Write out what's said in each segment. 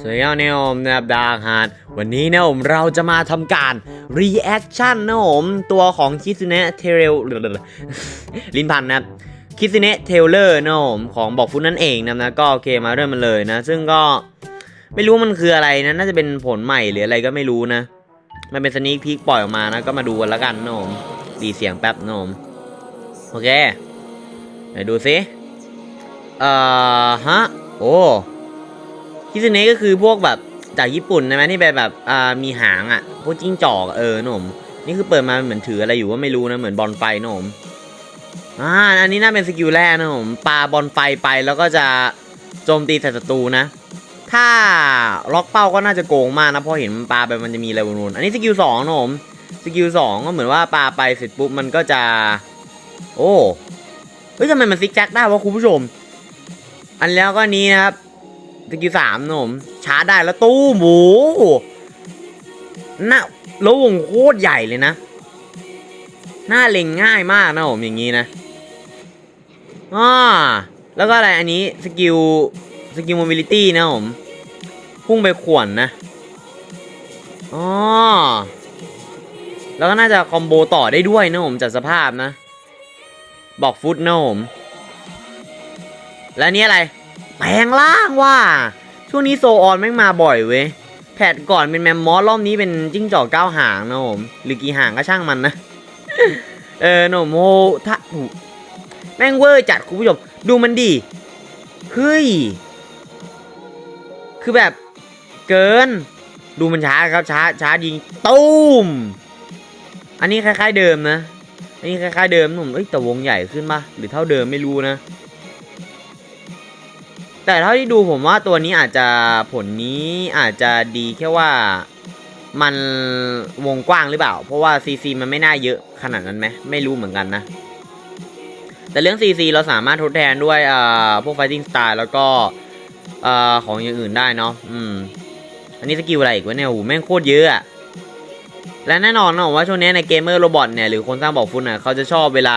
สวัสดีครับเนี่ยผมนะครับดาร์ฮาร์ดวันนี้นะผมเราจะมาทำการ reaction นนะผมตัวของคิสเนะเทเรลลิ้นพันนะครับคิสเนะเทเลอร์นะผมของบอกฟุตนั่นเองนะนะก็โอเคมาเริ่มมันเลยนะ ซึ่งก็ไม่รู้มันคืออะไรนะ น่าจะเป็นผลใหม่หรืออะไรก็ไม่รู้นะ มันเป็นสนี k พี k ปล่อยออกมานะ ก็มาดูกันล้วกันนะผมดีเสียงแป๊บนะผมโอเคไหนดูซิเอ่อฮะโอ้ คิสเนะก็คือพวกแบบจากญี่ปุ่นใช่ไหมที่แบบแบบอ่ามีหางอะพวกจิ้งจอกเออหนุ่มนี่คือเปิดมาเหมือนถืออะไรอยู่ก็ไม่รู้นะเหมือนบอลไฟหนุ่มอ่าอันนี้น่าเป็นสกิลแรกนะผมปาบอลไฟไปแล้วก็จะโจมตีใส่ศัตรูนะ ถ้าล็อกเป้าก็น่าจะโกงมากนะเพราะเห็นมันปาไปมันจะมีอะไรวนๆอันนี้สกิลสองนะผมสกิลสองก็เหมือนว่าปาไปเสร็จปุ๊บมันก็จะ โอ้เฮ้ยทำไมมันซิกแซกได้วะคุณผู้ชม อันแล้วก็นนี้นะครับ สกิลสามนะผมชาร์จได้แล้วตู้หมูหน้าแล้ววงโคตรใหญ่เลยนะ หน้าเล็งง่ายมากนะผมอย่างนี้นะอ่าแล้วก็อะไรอันนี้สกิลสกิลโมบิลิตี้นะผม พุ่งไปขวนนะอ๋อแล้วก็น่าจะคอมโบต่อได้ด้วยนะผมจากสภาพนะ บอกฟุตนะผม แล้วนนี้อะไร แปลงร่างว่ะช่วงนี้โซออนแม่งมาบ่อยเว้ยแพทก่อนเป็นแมมมอสรอบนี้เป็นจิ้งจอกเก้าหางนะผมหรือกี่หางก็ช่างมันนะเออหนมโมถ้าหูแม่งเวอร์จัดคุณผู้ชมดูมันดิเฮ้ยคือแบบเกิน ดูมันช้าครับช้าช้ายิงตุ้มอันนี้คล้าย ๆ เดิมนะอันนี้คล้ายๆเดิมหนุ่มเอ้ยแต่วงใหญ่ขึ้นปะหรือเท่าเดิมไม่รู้นะ แต่เท่าที่ดูผมว่าตัวนี้อาจจะผลนี้อาจจะดีแค่ว่ามันวงกว้างหรือเปล่า เพราะว่า CC มันไม่น่าเยอะขนาดนั้นไหมไม่รู้เหมือนกันนะ แต่เรื่อง CC เราสามารถทดแทนด้วยอ่าพวก Fighting Style แล้วก็อ่าของอย่างอื่นได้เนาะอืม อันนี้สกิลอะไรอีกวะเนี่ยโอ้แม่งโคตรเยอะอะและแน่นอนนะผมว่าช่วงนี้ในเกมเมอร์โรบอทเนี่ยหรือคนสร้างบอกฟุตเนี่ยเขาจะชอบเวลา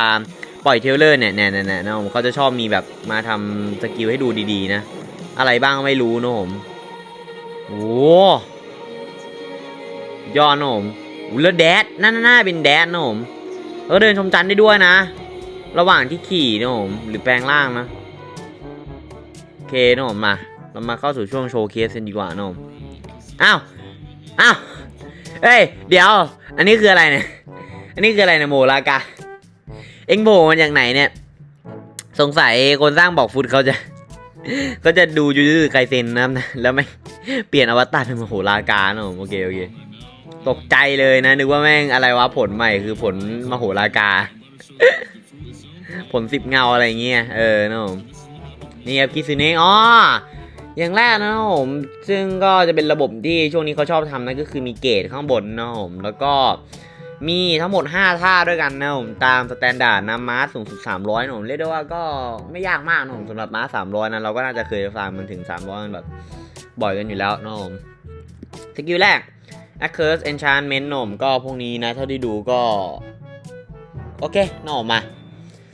ปล่อยเทเลอร์เนี่ยเนี่ยเนี่ยเนี่ยนะผมเขาจะชอบมีแบบมาทำสกิลให้ดูดีๆนะ อะไรบ้างไม่รู้นะผมโอ้ยอดนะผมแล้วแดดนั่นน่าเป็นแดดนะผมแล้วเดินชมจันทร์ได้ด้วยนะ ระหว่างที่ขี่นะผมหรือแปลงร่างนะโอเคนะผมมาเรามาเข้าสู่ช่วงโชว์เคสกันดีกว่านะผมอ้าวอ้าวเฮ้ยเดี๋ยว อันนี้คืออะไรเนี่ยอันนี้คืออะไรเนี่ยโมลากา เอ็งโผล่มาจากไหนเนี่ย สงสัยคนสร้างบอกฟุตเขาจะเขาจะดูยูยูไคเซนนะครับแล้วไม่เปลี่ยนอวตารเป็นมโหรากานะโอเคโอเคตกใจเลยนะ นึกว่าแม่งอะไรวะผลใหม่คือผลมโหรากา ผลสิบเงาอะไรเงี้ยเออนะผมนี่ครับคิซึเนะอ๋ออย่างแรกนะผมซึ่งก็จะเป็นระบบที่ช่วงนี้เขาชอบทำนั่นก็คือมีเกรดข้างบนนะผมแล้วก็ มีทั้งหมด 5 ท่าด้วยกันนะผมตามสแตนดาร์ดนะมาสูงสุด 300นะผมเรียกได้ว่าก็ไม่ยากมากนะผมสำหรับมา300 นะเราก็น่าจะเคยฟังมันถึง 300 มันแบบบ่อยกันอยู่แล้วนะผมสกิลแรก a c c u r s e Enchantment นะผมก็พวกนี้นะ เท่าที่ดูก็ โอเคนะผมมา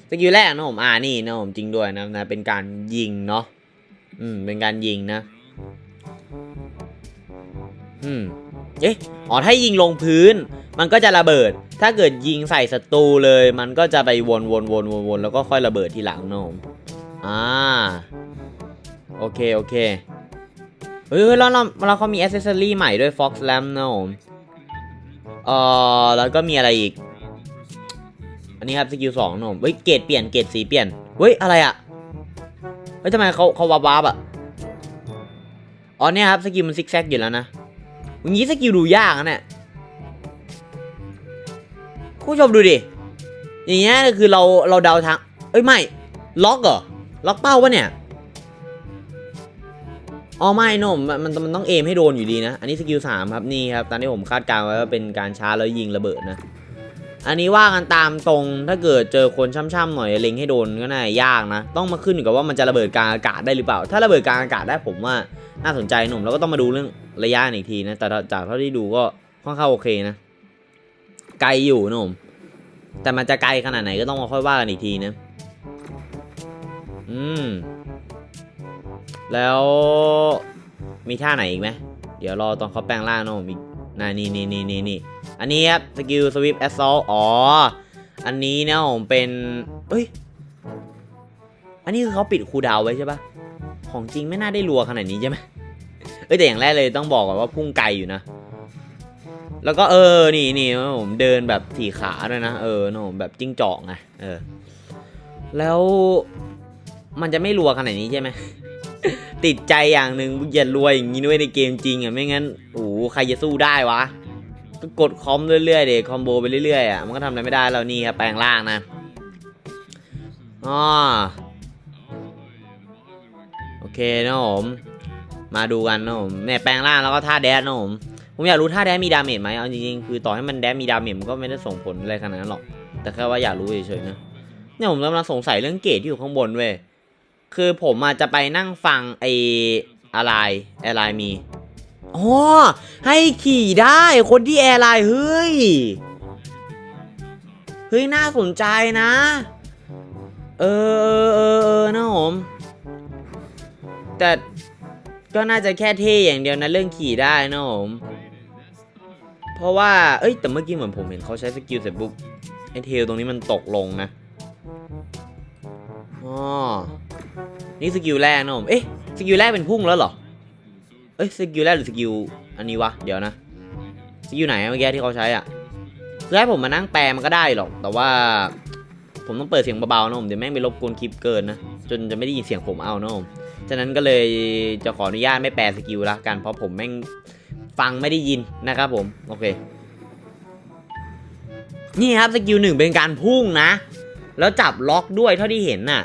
สกิลแรกนะผมอ่านี่นะผมจริงด้วยนะนะเป็นการยิงเนาะอืม เป็นการยิงนะ อืม เอ๊ะอ๋อถ้ายิงลงพื้น มันก็จะระเบิด ถ้าเกิดยิงใส่ศัตรูเลย มันก็จะไปวนวนวนวนวนแล้วก็ค่อยระเบิดทีหลังนมอ่า โอเค โอเค เฮ้ยเฮ้ยแล้วเราเราเขามีอ c เซสซอรี่ใหม่ด้วย Fox Lamp นะผมเอ่อแล้วก็มีอะไรอีก อันนี้ครับสกิลสองนะผมเฮ้ย เกรดเปลี่ยน เกรดสีเปลี่ยน เฮ้ย อะไรอะเฮ้ยทำไมเขาเขาวาบวาบอะอ๋อเนี่ยครับ สกิลมันซิกแซกอยู่แล้วนะอย่างนี้สกิลดูยากนะเนี่ย ผู้ชมดูดิ อย่างเงี้ยคือเราเราเดาทาง เอ้ยไม่ ล็อกเหรอ ล็อกเป้าวะเนี่ย อ๋อไม่นมมันมันมันต้องเอมให้โดนอยู่ดีนะ อันนี้สกิลสามครับนี่ครับตามที่ผมคาดการณ์ไว้ว่าเป็นการช้าแล้วยิงระเบิดนะ อันนี้ว่ากันตามตรง ถ้าเกิดเจอคนช่ำๆหน่อยเล็งให้โดนก็น่ายากนะ ต้องมาขึ้นอยู่กับว่ามันจะระเบิดกลางอากาศได้หรือเปล่า ถ้าระเบิดกลางอากาศได้ผมว่าน่าสนใจหนุ่มแล้วก็ต้องมาดูเรื่องระยะอีกทีนะ แต่จากเท่าที่ดูก็ค่อนข้างโอเคนะ ไกลอยู่นุ่มแต่มันจะไกลขนาดไหนก็ต้องมาค่อยว่ากันอีกทีนะอืม แล้วมีท่าไหนอีกไหมเดี๋ยวรอตอนเขาแปลงร่างนะผมอีกนานี่นี่นี่นี่นี่อันนี้ครับสกิลสวิปแอสซอลอ๋อ อันนี้นะผมเป็นเอ้ย อันนี้คือเขาปิดคูดาวไว้ใช่ปะของจริงไม่น่าได้รัวขนาดนี้ใช่ไหมเอ้ยแต่อย่างแรกเลยต้องบอกก่อนว่าพุ่งไกลอยู่นะ แล้วก็เออ นี่นี่ผมเดินแบบสี่ขาด้วยนะ เออนะผมแบบจิ้งจอกไง เออ แล้วมันจะไม่รัวขนาดนี้ใช่ไหม ติดใจอย่างหนึ่งอย่ารวยอย่างนี้ด้วยในเกมจริงอะ ไม่งั้น โอ้โหใครจะสู้ได้วะ ก็กดคอมเรื่อยๆเด็กคอมโบไปเรื่อยๆอะ มันก็ทำอะไรไม่ได้แล้วนี่ครับแปลงร่างนะอ๋อโอเคนะผม มาดูกันนะผมเนี่ยแปลงร่างแล้วก็ท่าแดนนะผม ผมอยากรู้ท่าแดนมีดาเมจไหมเอาจริงๆคือต่อให้มันแดนมีดาเมจมันก็ไม่ได้ส่งผลอะไรขนาดนั้นหรอก แต่แค่ว่าอยากรู้เฉยๆนะเนี่ยผมกำลังสงสัยเรื่องเกรดที่อยู่ข้างบนเว้ยคือผมอาจจะไปนั่งฟังไออะไรแอร์ไลน์มีอ๋อให้ขี่ได้คนที่แอร์ไลน์เฮ้ยเฮ้ยน่าสนใจนะ เออเออเออเออนะผมแต่ก็น่าจะแค่เท่อย่างเดียวนะเรื่องขี่ได้นะผม เพราะว่า เอ้ย แต่เมื่อกี้เหมือนผมเห็นเขาใช้สกิลเสร็จปุ๊บไอเทลตรงนี้มันตกลงนะอ๋อนี่สกิลแรกนะผม เอ๊ะ สกิลแรกเป็นพุ่งแล้วเหรอ เอ้ย สกิลแรกหรือสกิลอันนี้วะ เดี๋ยวนะ สกิลไหนอะเมื่อกี้ที่เขาใช้อะคือให้ผมมานั่งแปลมันก็ได้หรอก แต่ว่าผมต้องเปิดเสียงเบาๆนะผมเดี๋ยวแม่งไปรบกวนคลิปเกินนะ จนจะไม่ได้ยินเสียงผมเอานะผม ฉะนั้นก็เลยจะขออนุญาตไม่แปลสกิลละกันเพราะผมแม่ง ฟังไม่ได้ยินนะครับผม โอเค นี่ครับสกิลหนึ่งเป็นการพุ่งนะ แล้วจับล็อกด้วยเท่าที่เห็นน่ะ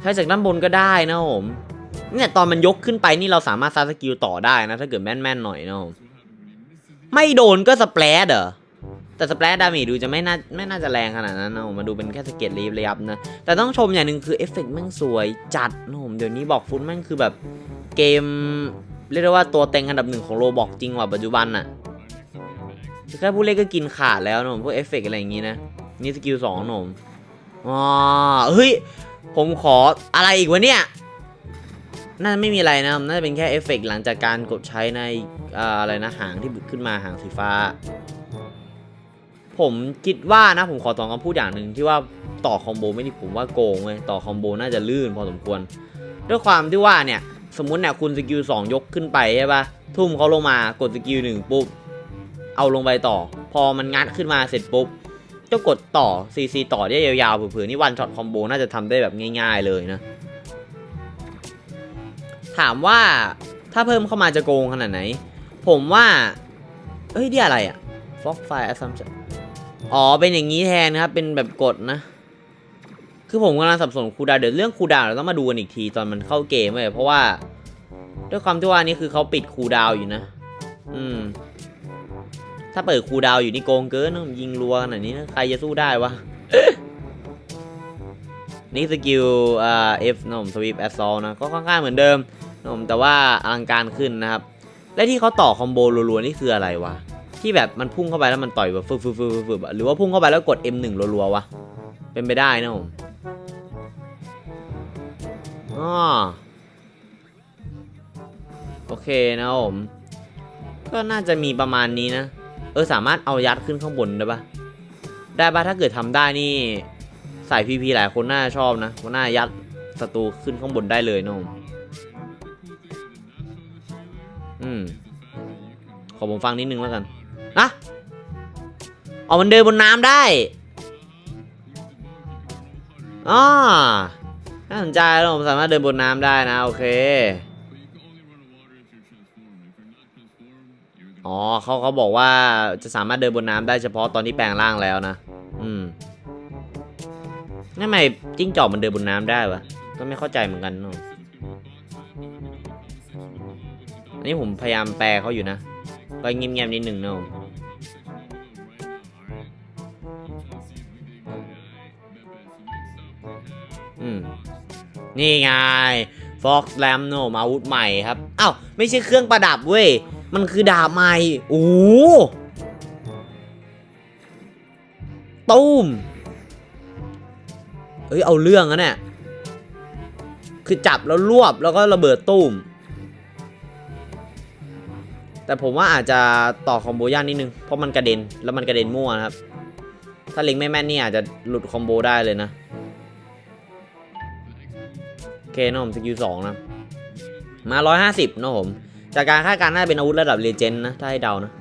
ใช้จากด้านบนก็ได้นะผมเนี่ยตอนมันยกขึ้นไปนี่เราสามารถซัดสกิลต่อได้นะ ถ้าเกิดแม่นๆหน่อยนะผมไม่โดนก็สเปรดเหรอแต่สเปรดดาเมจดูจะไม่น่าไม่น่าจะแรงขนาดนั้นนะผมมาดูเป็นแค่สเก็ตรีฟระยับนะ แต่ต้องชมอย่างหนึ่งคือเอฟเฟกต์แม่งสวยจัดนะผมเดี๋ยวนี้บอกฟุตแม่งคือแบบ เกม เรียกได้ว่าตัวเต็งอันดับหนึ่งของโลบอกจริงว่ะปัจจุบันน่ะแค่ผู้เล่นก็กินขาดแล้วนะผมพวกเอฟเฟกต์อะไรอย่างงี้นะ นี่สกิลสองหนผมอ๋อเฮ้ย ผมขออะไรอีกวะเนี่ย น่าจะไม่มีอะไรนะ น่าจะเป็นแค่เอฟเฟกต์หลังจากการกดใช้ในออะไรนะหางที่บุดขึ้นมาหางสีฟ้า ผมคิดว่านะ ผมขอต่อคำพูดอย่างหนึ่งที่ว่าต่อคอมโบไม่ด้ผมว่าโกงเลยต่อคอมโบน่าจะลื่นพอสมควร ด้วยความที่ว่าเนี่ย สมมุติเนี่ยคุณสกิลสองยกขึ้นไปใช่ปะทุ่มเขาลงมากดสกิลหนึ่งปุ๊บ เอาลงไปต่อ พอมันงัดขึ้นมาเสร็จปุ๊บก็กดต่อ CC ต่อได้ยาวๆเผื่อๆนี่วันช็อตคอมโบน่าจะทำได้แบบง่าย ๆเลยนะ ถามว่าถ้าเพิ่มเข้ามาจะโกงขนาดไหน ผมว่าเอ้ยนี่อะไรอะ Fox Fire Assumption อ๋อ เป็นอย่างนี้แทนนะครับ เป็นแบบกดนะ คือผมกำลังสับสนคูดาวเดี๋ยวเรื่องคูดาวเราต้องมาดูกันอีกทีตอนมันเข้าเกมเลยเพราะว่า ด้วยความที่ว่านี่คือเขาปิดคูดาวอยู่นะ อืม ถ้าเปิดคูดาวอยู่นี่โกงเกินนะยิงรัวขนาดนี้นะใครจะสู้ได้วะนี่สกิลอ่า F นะผมสวีปแอสซอลนะก็ค่อนข้างเหมือนเดิมนมแต่ว่าอลังการขึ้นนะครับ และที่เขาต่อคอมโบรัวๆนี่คืออะไรวะที่แบบมันพุ่งเข้าไปแล้วมันต่อยแบบฟึบฟึบฟึบฟึบหรือว่าพุ่งเข้าไปแล้วกด M1 รัวๆวะเป็นไปได้นะผม อ๋อโอเคนะผม ก็น่าจะมีประมาณนี้นะ เออสามารถเอายัดขึ้นข้างบนได้ปะได้ปะถ้าเกิดทำได้นี่สายพีพีหลายคนน่าจะชอบนะว่าน่ายัดศัตรูขึ้นข้างบนได้เลยนะผมอืมขอผมฟังนิดนึงแล้วกันนะเอามันเดินบนน้ำได้อ๋อ น่าสนใจแล้วผมสามารถเดินบนน้ำได้นะ โอเค อ๋อเขาเขาบอกว่าจะสามารถเดินบนน้ำได้เฉพาะตอนที่แปลงร่างแล้วนะ อืมทำไมจิ้งจอกมันเดินบนน้ำได้วะ ก็ไม่เข้าใจเหมือนกันเนาะอันนี้ผมพยายามแปลเขาอยู่นะ ก็เงียบๆนิดหนึ่งเนาะ นี่ไง Fox Lamp โนมอาวุธใหม่ครับอ้าวไม่ใช่เครื่องประดับเว้ย มันคือดาบใหม่โอ้โหตูมเอ้ยเอาเรื่องนะเนี่ย คือจับแล้วรวบแล้วก็ระเบิดตุ้ม แต่ผมว่าอาจจะต่อคอมโบยากนิดนึง เพราะมันกระเด็นแล้วมันกระเด็นมั่วนะครับ ถ้าเล็งไม่แม่นนี่อาจจะหลุดคอมโบได้เลยนะ เคนะผมสกิลสองนะ มา150นะผม จากการคาดการณ์น่าจะเป็นอาวุธระดับเลเจนด์นะ ถ้าให้เดานะ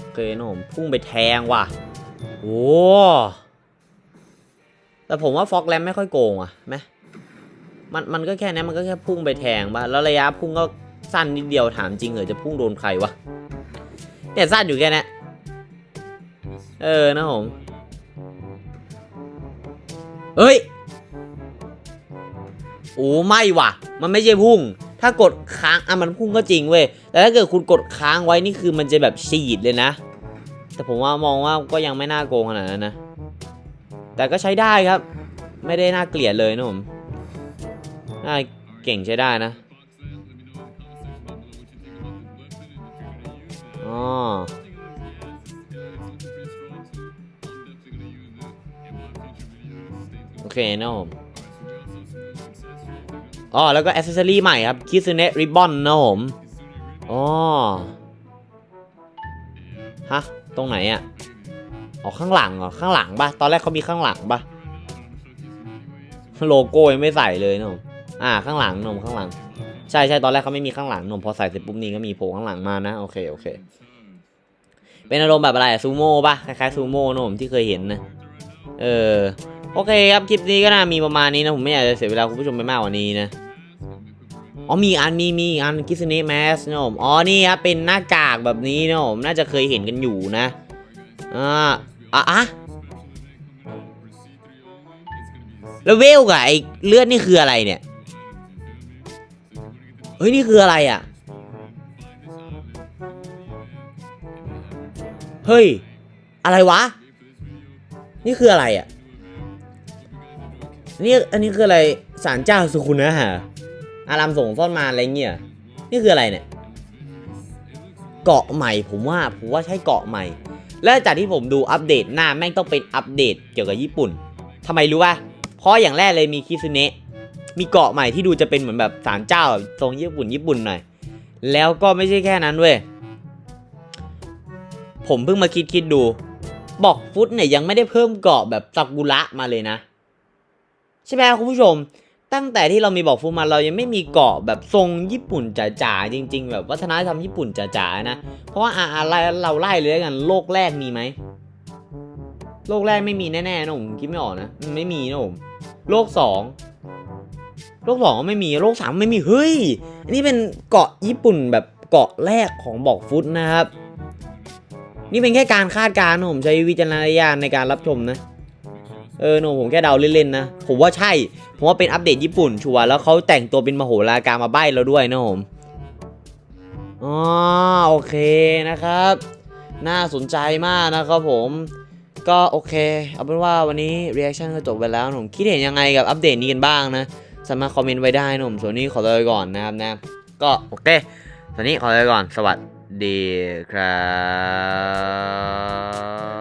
โอเคนะผมพุ่งไปแทงว่ะโอ้แต่ผมว่าฟอกแรมไม่ค่อยโกงอะไหมมันมันก็แค่นี้มันก็แค่พุ่งไปแทงบ้าแล้วระยะพุ่งก็สั้นนิดเดียวถามจริงเหรอจะพุ่งโดนใครวะเนี่ยสั้นอยู่แค่นี้เออนะผมเฮ้ย โอ้ไม่ว่ะ มันไม่ใช่พุ่ง ถ้ากดค้างอะมันพุ่งก็จริงเว้ยแต่ถ้าเกิดคุณกดค้างไว้นี่คือมันจะแบบฉีดเลยนะ แต่ผมว่ามองว่าก็ยังไม่น่าโกงขนาดนั้นนะ แต่ก็ใช้ได้ครับ ไม่ได้น่าเกลียดเลยนะผมน่าเก่งใช้ได้นะอ๋อโอเคนะผม อ๋อแล้วก็อ c เซ s ซอรี่ใหม่ครับคิสเน r ริบบอนนะผมอ๋อฮะตรงไหนอะอ๋อข้างหลังเหรอข้างหลังปะตอนแรกเขามีข้างหลังปะโลโก้ยังไม่ใส่เลยนะผมอ่าข้างหลังนมข้างหลัง ใช่ใช่ตอนแรกเขาไม่มีข้างหลังนมพอใส่เสร็จปุ๊บนี่ก็มีโผล่ข้างหลังมานะโอเคโอเค เป็นอารมณ์แบบอะไรอะซูโม่ปะคล้ายๆซูโม่นมที่เคยเห็นนะเออโอเคครับคลิปนี้ก็น่ามีประมาณนี้นะผมไม่อยากจะเสียเวลาคุณผู้ชมไปมากกว่านี้นะ อ๋อมีอันมีมีอันกิสเนแมสนะผมอ๋อนี่ครับเป็นหน้ากากแบบนี้นะผมน่าจะเคยเห็นกันอยู่นะอ่าอะแล้วเวลกับไอเลือดนี่คืออะไรเนี่ยเฮ้ยนี่คืออะไรอะเฮ้ย อะไรวะ นี่คืออะไรอะ นี่อันนี้คืออะไรสารเจ้าสุคุณนะฮะ อารามส่งซ่อนมาอะไรเงี้ยนี่คืออะไรเนี่ยเกาะใหม่ผมว่าผมว่าใช่เกาะใหม่ แล้วจากที่ผมดูอัปเดตหน้าแม่งต้องเป็นอัปเดตเกี่ยวกับญี่ปุ่นทำไมรู้ป่ะเพราะอย่างแรกเลยมีคิซุเนะมีเกาะใหม่ที่ดูจะเป็นเหมือนแบบศาลเจ้าทรงญี่ปุ่นญี่ปุ่นหน่อยแล้วก็ไม่ใช่แค่นั้นเว้ยผมเพิ่งมาคิดคิดดู บอกฟุตเนี่ยยังไม่ได้เพิ่มเกาะแบบซากุระมาเลยนะ ใช่ไหมครับคุณผู้ชม ตั้งแต่ที่เรามีบอกฟูมาเรายังไม่มีเกาะแบบทรงญี่ปุ่นจ๋าๆจริง ๆ แบบวัฒนธรรมญี่ปุ่นจ๋าๆนะ เพราะว่าอะอะไรเราไล่เลยกัน โลกแรกมีไหมโลกแรกไม่มีแน่ๆนะผมคิดไม่ออกนะไม่มีนะผมโลกสองโลกสองก็ไม่มีโลกสามไม่มีเฮ้ยอันนี้เป็นเกาะญี่ปุ่นแบบเกาะแรกของบอกฟุตนะครับ นี่เป็นแค่การคาดการณ์นะผมใช้วิจารณญาณในการรับชมนะ เออโนผมแค่เดาเล่นๆนะ ผมว่าใช่ ผมว่าเป็นอัปเดตญี่ปุ่นชัวร์แล้วเขาแต่งตัวเป็นมโหราการมาใบ้เราด้วยนะผมอ๋อโอเคนะครับ น่าสนใจมากนะครับผมก็โอเค เอาเป็นว่าวันนี้ reaction ก็จบไปแล้วนะผมคิดเห็นยังไงกับอัปเดตนี้กันบ้างนะ สามารถคอมเมนต์ไว้ได้นะผมส่วนนี้ขอตัวไปก่อนนะครับนะ ก็โอเคส่วนนี้ขอตัวไปก่อน สวัสดีครับ